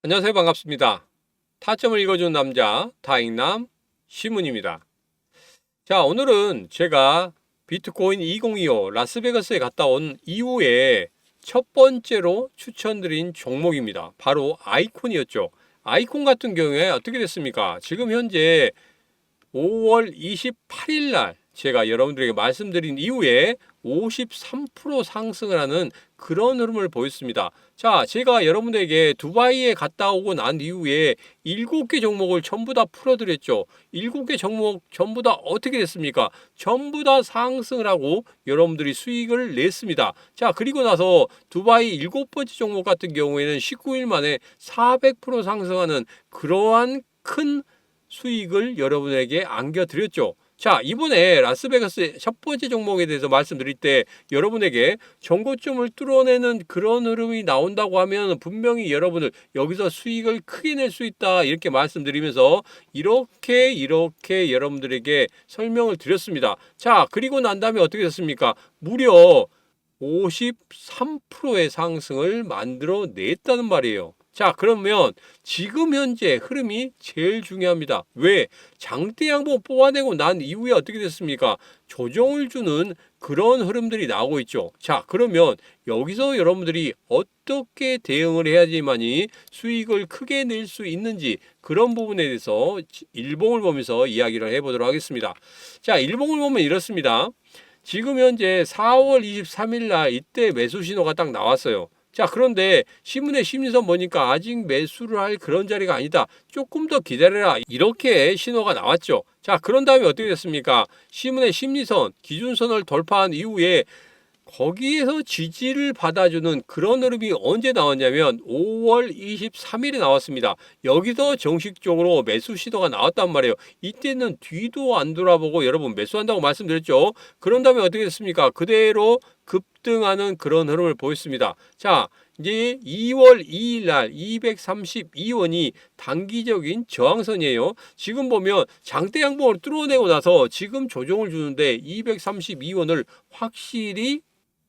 안녕하세요. 반갑습니다. 타점을 읽어주는 남자, 다잉남 시문입니다. 자, 오늘은 제가 비트코인 2025 라스베가스에 갔다 온 이후에 첫 번째로 추천드린 종목입니다. 바로 아이콘이었죠. 아이콘 같은 경우에 어떻게 됐습니까? 지금 현재 5월 28일 날 제가 여러분들에게 말씀드린 이후에 53% 상승을 하는 그런 흐름을 보였습니다. 자, 제가 여러분들에게 두바이에 갔다 오고 난 이후에 7개 종목을 전부 다 풀어드렸죠. 7개 종목 전부 다 어떻게 됐습니까? 전부 다 상승을 하고 여러분들이 수익을 냈습니다. 자, 그리고 나서 두바이 일곱 번째 종목 같은 경우에는 19일 만에 400% 상승하는 그러한 큰 수익을 여러분에게 안겨드렸죠. 자, 이번에 라스베가스 첫 번째 종목에 대해서 말씀드릴 때 여러분에게 정고점을 뚫어내는 그런 흐름이 나온다고 하면 분명히 여러분을 여기서 수익을 크게 낼 수 있다 이렇게 말씀드리면서 이렇게 이렇게 여러분들에게 설명을 드렸습니다. 자, 그리고 난 다음에 어떻게 됐습니까? 무려 53%의 상승을 만들어 냈다는 말이에요. 자, 그러면 지금 현재 흐름이 제일 중요합니다. 왜? 장대 양봉 뽑아내고 난 이후에 어떻게 됐습니까? 조정을 주는 그런 흐름들이 나오고 있죠. 자, 그러면 여기서 여러분들이 어떻게 대응을 해야지만이 수익을 크게 낼 수 있는지 그런 부분에 대해서 일봉을 보면서 이야기를 해보도록 하겠습니다. 자, 일봉을 보면 이렇습니다. 지금 현재 4월 23일 날 이때 매수 신호가 딱 나왔어요. 자, 그런데 신문의 심리선 보니까 아직 매수를 할 그런 자리가 아니다. 조금 더 기다려라. 이렇게 신호가 나왔죠. 자, 그런 다음에 어떻게 됐습니까? 신문의 심리선, 기준선을 돌파한 이후에 거기에서 지지를 받아주는 그런 흐름이 언제 나왔냐면 5월 23일에 나왔습니다. 여기서 정식적으로 매수 시도가 나왔단 말이에요. 이때는 뒤도 안 돌아보고 여러분 매수한다고 말씀드렸죠. 그런 다음에 어떻게 됐습니까? 그대로 급등하는 그런 흐름을 보였습니다. 자, 이제 2월 2일 날 232원이 단기적인 저항선이에요. 지금 보면 장대 양봉을 뚫어내고 나서 지금 조정을 주는데 232원을 확실히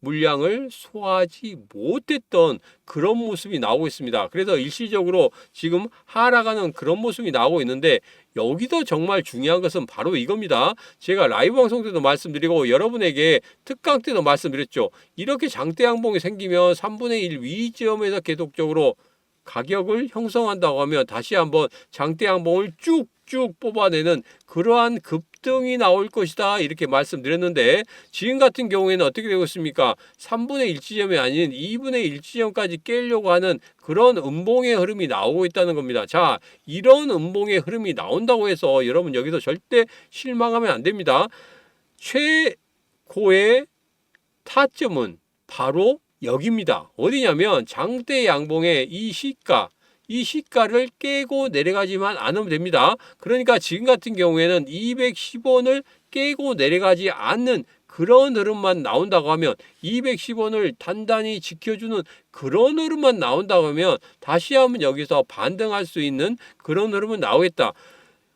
물량을 소화하지 못했던 그런 모습이 나오고 있습니다. 그래서 일시적으로 지금 하락하는 그런 모습이 나오고 있는데 여기서 정말 중요한 것은 바로 이겁니다. 제가 라이브 방송 때도 말씀드리고 여러분에게 특강 때도 말씀드렸죠. 이렇게 장대 양봉이 생기면 3분의 1 위지점에서 계속적으로 가격을 형성한다고 하면 다시 한번 장대 양봉을 쭉쭉 뽑아내는 그러한 급 등이 나올 것이다 이렇게 말씀드렸는데 지금 같은 경우에는 어떻게 되고 있습니까? 3분의 1 지점이 아닌 2분의 1 지점까지 깨려고 하는 그런 음봉의 흐름이 나오고 있다는 겁니다. 자, 이런 음봉의 흐름이 나온다고 해서 여러분 여기서 절대 실망하면 안 됩니다. 최고의 타점은 바로 여기입니다. 어디냐면 장대 양봉의 이 시가 이 시가를 깨고 내려가지만 않으면 됩니다. 그러니까 지금 같은 경우에는 210원을 깨고 내려가지 않는 그런 흐름만 나온다고 하면 210원을 단단히 지켜주는 그런 흐름만 나온다고 하면 다시 한번 여기서 반등할 수 있는 그런 흐름은 나오겠다.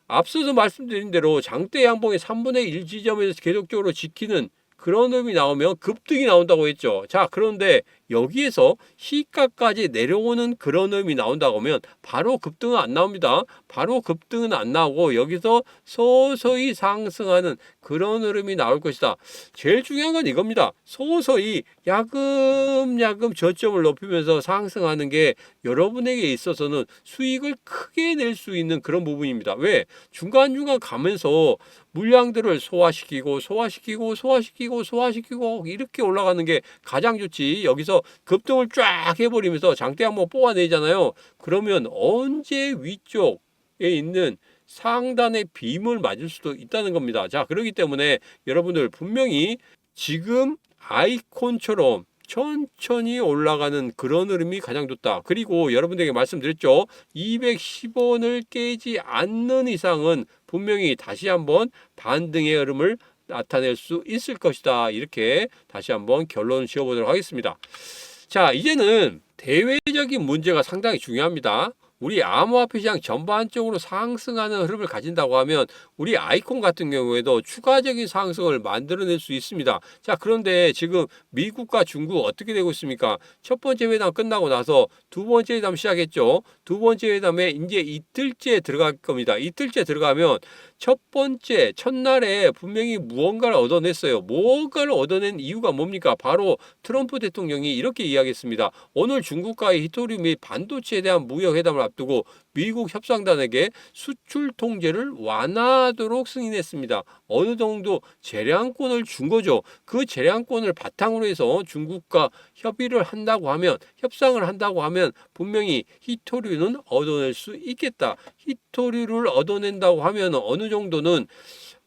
앞서서 말씀드린 대로 장대 양봉의 3분의 1 지점에서 계속적으로 지키는 그런 흐름이 나오면 급등이 나온다고 했죠. 자, 그런데 여기에서 시가까지 내려오는 그런 흐름이 나온다고 하면 바로 급등은 안 나옵니다. 바로 급등은 안 나오고 여기서 서서히 상승하는 그런 흐름이 나올 것이다. 제일 중요한 건 이겁니다. 서서히 야금야금 저점을 높이면서 상승하는 게 여러분에게 있어서는 수익을 크게 낼 수 있는 그런 부분입니다. 왜? 중간중간 가면서 물량들을 소화시키고 소화시키고 소화시키고 소화시키고 이렇게 올라가는 게 가장 좋지. 여기서 급등을 쫙 해버리면서 장대 한번 뽑아내잖아요. 그러면 언제 위쪽에 있는 상단의 빔을 맞을 수도 있다는 겁니다. 자, 그렇기 때문에 여러분들 분명히 지금 아이콘처럼 천천히 올라가는 그런 흐름이 가장 좋다. 그리고 여러분들에게 말씀드렸죠. 210원을 깨지 않는 이상은 분명히 다시 한번 반등의 흐름을 나타낼 수 있을 것이다. 이렇게 다시 한번 결론 지어보도록 하겠습니다. 자, 이제는 대외적인 문제가 상당히 중요합니다. 우리 암호화폐 시장 전반적으로 상승하는 흐름을 가진다고 하면 우리 아이콘 같은 경우에도 추가적인 상승을 만들어낼 수 있습니다. 자, 그런데 지금 미국과 중국 어떻게 되고 있습니까? 첫 번째 회담 끝나고 나서 두 번째 회담 시작했죠. 두 번째 회담에 이제 이틀째 들어갈 겁니다. 이틀째 들어가면 첫 번째 첫날에 분명히 무언가를 얻어냈어요. 무언가를 얻어낸 이유가 뭡니까? 바로 트럼프 대통령이 이렇게 이야기했습니다. 오늘 중국과의 히토리 및 반도체에 대한 무역 회담을 앞두고 미국 협상단에게 수출 통제를 완화하도록 승인했습니다. 어느 정도 재량권을 준 거죠. 그 재량권을 바탕으로 해서 중국과 협의를 한다고 하면 협상을 한다고 하면 분명히 히토류는 얻어낼 수 있겠다. 히토류를 얻어낸다고 하면 어느 정도는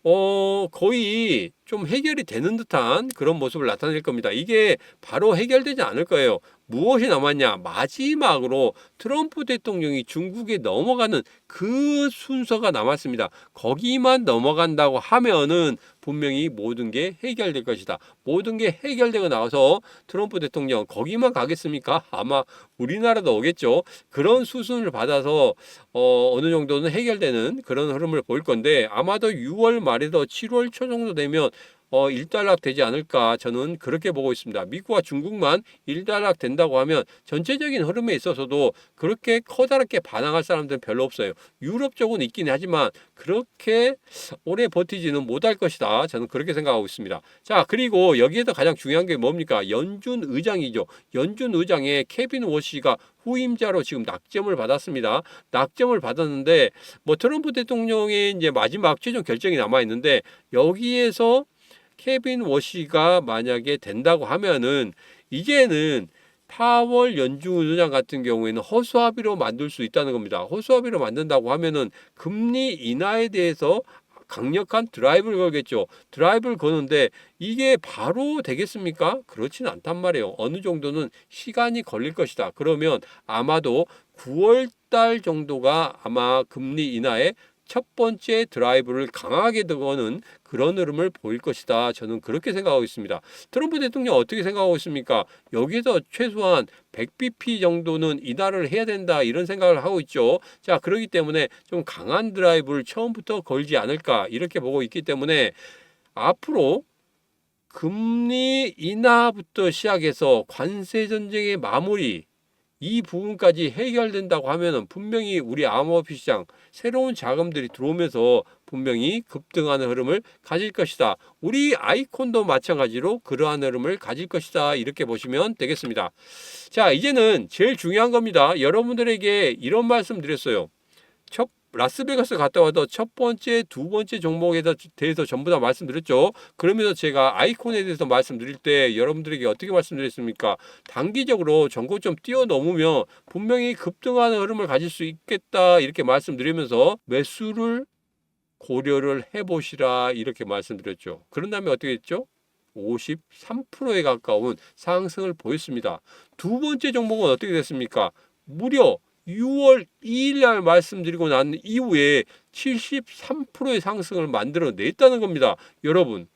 어, 거의 좀 해결이 되는 듯한 그런 모습을 나타낼 겁니다. 이게 바로 해결되지 않을 거예요. 무엇이 남았냐? 마지막으로 트럼프 대통령이 중국에 넘어가는 그 순서가 남았습니다. 거기만 넘어간다고 하면은 분명히 모든 게 해결될 것이다. 모든 게 해결되고 나서 트럼프 대통령 거기만 가겠습니까? 아마 우리나라도 오겠죠. 그런 수순을 받아서 어, 어느 정도는 해결되는 그런 흐름을 보일 건데 아마도 6월 말에서 7월 초 정도 되면 어, 일단락 되지 않을까 저는 그렇게 보고 있습니다. 미국과 중국만 일단락 된다고 하면 전체적인 흐름에 있어서도 그렇게 커다랗게 반항할 사람들은 별로 없어요. 유럽 쪽은 있긴 하지만 그렇게 오래 버티지는 못할 것이다. 저는 그렇게 생각하고 있습니다. 자, 그리고 여기에서 가장 중요한 게 뭡니까? 연준 의장이죠. 연준 의장의 케빈 워시가 후임자로 지금 낙점을 받았습니다. 낙점을 받았는데 뭐 트럼프 대통령의 이제 마지막 최종 결정이 남아 있는데 여기에서 케빈 워시가 만약에 된다고 하면은 이제는 파월 연준 의장 같은 경우에는 허수아비로 만들 수 있다는 겁니다. 허수아비로 만든다고 하면은 금리 인하에 대해서 강력한 드라이브를 걸겠죠. 드라이브를 거는데 이게 바로 되겠습니까? 그렇지는 않단 말이에요. 어느 정도는 시간이 걸릴 것이다. 그러면 아마도 9월 달 정도가 아마 금리 인하에 첫 번째 드라이브를 강하게 거는 그런 흐름을 보일 것이다. 저는 그렇게 생각하고 있습니다. 트럼프 대통령 어떻게 생각하고 있습니까? 여기서 최소한 100bp 정도는 인하를 해야 된다 이런 생각을 하고 있죠. 자, 그렇기 때문에 좀 강한 드라이브를 처음부터 걸지 않을까 이렇게 보고 있기 때문에 앞으로 금리 인하부터 시작해서 관세 전쟁의 마무리 이 부분까지 해결된다고 하면은 분명히 우리 암호화폐 시장 새로운 자금들이 들어오면서 분명히 급등하는 흐름을 가질 것이다. 우리 아이콘도 마찬가지로 그러한 흐름을 가질 것이다. 이렇게 보시면 되겠습니다. 자, 이제는 제일 중요한 겁니다. 여러분들에게 이런 말씀 드렸어요. 첫 라스베가스 갔다 와도 첫 번째, 두 번째 종목에 대해서 전부 다 말씀드렸죠. 그러면서 제가 아이콘에 대해서 말씀드릴 때 여러분들에게 어떻게 말씀드렸습니까? 단기적으로 전고점 뛰어넘으면 분명히 급등하는 흐름을 가질 수 있겠다 이렇게 말씀드리면서 매수를 고려를 해보시라 이렇게 말씀드렸죠. 그런 다음에 어떻게 했죠? 53%에 가까운 상승을 보였습니다. 두 번째 종목은 어떻게 됐습니까? 무려 6월 2일 날 말씀드리고 난 이후에 73%의 상승을 만들어냈다는 겁니다. 여러분,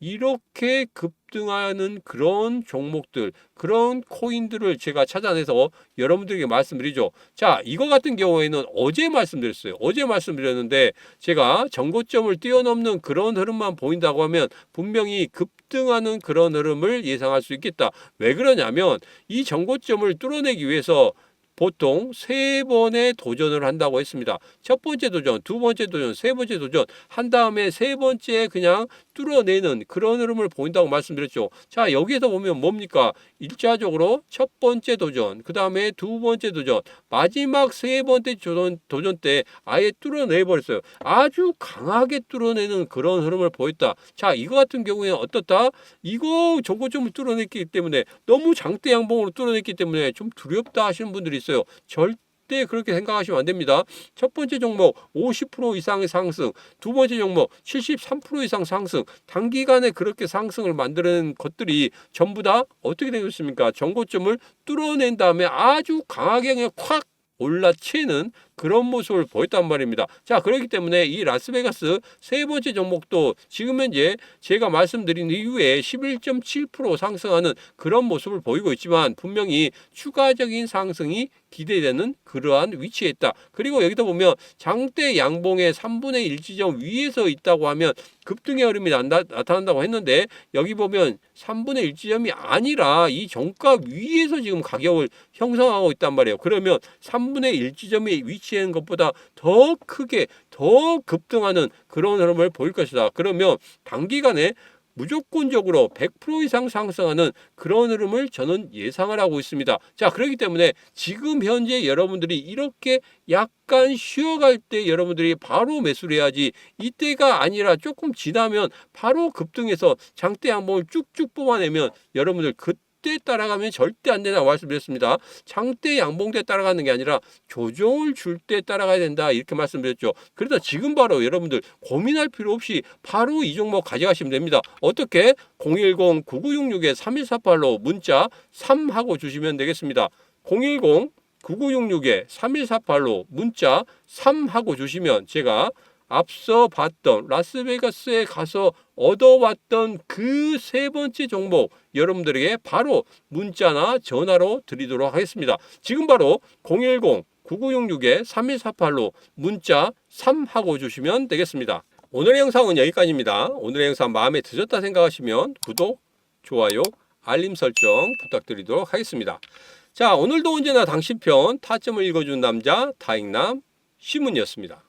이렇게 급등하는 그런 종목들, 그런 코인들을 제가 찾아내서 여러분들에게 말씀드리죠. 자, 이거 같은 경우에는 어제 말씀드렸어요. 어제 말씀드렸는데 제가 정고점을 뛰어넘는 그런 흐름만 보인다고 하면 분명히 급등하는 그런 흐름을 예상할 수 있겠다. 왜 그러냐면 이 정고점을 뚫어내기 위해서 보통 세 번의 도전을 한다고 했습니다. 첫 번째 도전, 두 번째 도전, 세 번째 도전 한 다음에 세 번째 그냥 뚫어내는 그런 흐름을 보인다고 말씀드렸죠. 자, 여기에서 보면 뭡니까? 일차적으로 첫 번째 도전, 그 다음에 두 번째 도전, 마지막 세 번째 도전, 도전 때 아예 뚫어내 버렸어요. 아주 강하게 뚫어내는 그런 흐름을 보였다. 자, 이거 같은 경우에는 어떻다? 이거 저거점을 뚫어냈기 때문에 너무 장대 양봉으로 뚫어냈기 때문에 좀 두렵다 하시는 분들이 있어요. 절대 그렇게 생각하시면 안 됩니다. 첫 번째 종목 50% 이상의 상승, 두 번째 종목 73% 이상 상승, 단기간에 그렇게 상승을 만드는 것들이 전부 다 어떻게 되겠습니까? 정고점을 뚫어낸 다음에 아주 강하게 콱 올라치는 그런 모습을 보였단 말입니다. 자, 그렇기 때문에 이 라스베가스 세 번째 종목도 지금 현재 제가 말씀드린 이후에 11.7% 상승하는 그런 모습을 보이고 있지만 분명히 추가적인 상승이 기대되는 그러한 위치에 있다. 그리고 여기다 보면 장대 양봉의 3분의 1 지점 위에서 있다고 하면 급등의 흐름이 난다, 나타난다고 했는데 여기 보면 3분의 1 지점이 아니라 이 종가 위에서 지금 가격을 형성하고 있단 말이에요. 그러면 3분의 1 지점에 위치 한 것보다 더 크게 더 급등하는 그런 흐름을 보일 것이다. 그러면 단기간에 무조건적으로 100% 이상 상승하는 그런 흐름을 저는 예상을 하고 있습니다. 자, 그렇기 때문에 지금 현재 여러분들이 이렇게 약간 쉬어갈 때 여러분들이 바로 매수를 해야지 이때가 아니라 조금 지나면 바로 급등해서 장대 양봉을 쭉쭉 뽑아내면 여러분들 그때 따라가면 절대 안 된다고 말씀드렸습니다. 장대 양봉대 따라가는 게 아니라 조정을 줄 때 따라가야 된다 이렇게 말씀드렸죠. 그래서 지금 바로 여러분들 고민할 필요 없이 바로 이 종목 가져가시면 됩니다. 어떻게 010-9966-3148로 문자 3 하고 주시면 되겠습니다. 010 9966-3148로 문자 3 하고 주시면 제가 앞서 봤던 라스베가스에 가서 얻어왔던 그 세 번째 종목 여러분들에게 바로 문자나 전화로 드리도록 하겠습니다. 지금 바로 010 9966-3148로 문자 3 하고 주시면 되겠습니다. 오늘의 영상은 여기까지입니다. 오늘의 영상 마음에 드셨다 생각하시면 구독, 좋아요, 알림 설정 부탁드리도록 하겠습니다. 자, 오늘도 언제나 당신 편 타점을 읽어준 남자 다익남 신문이었습니다.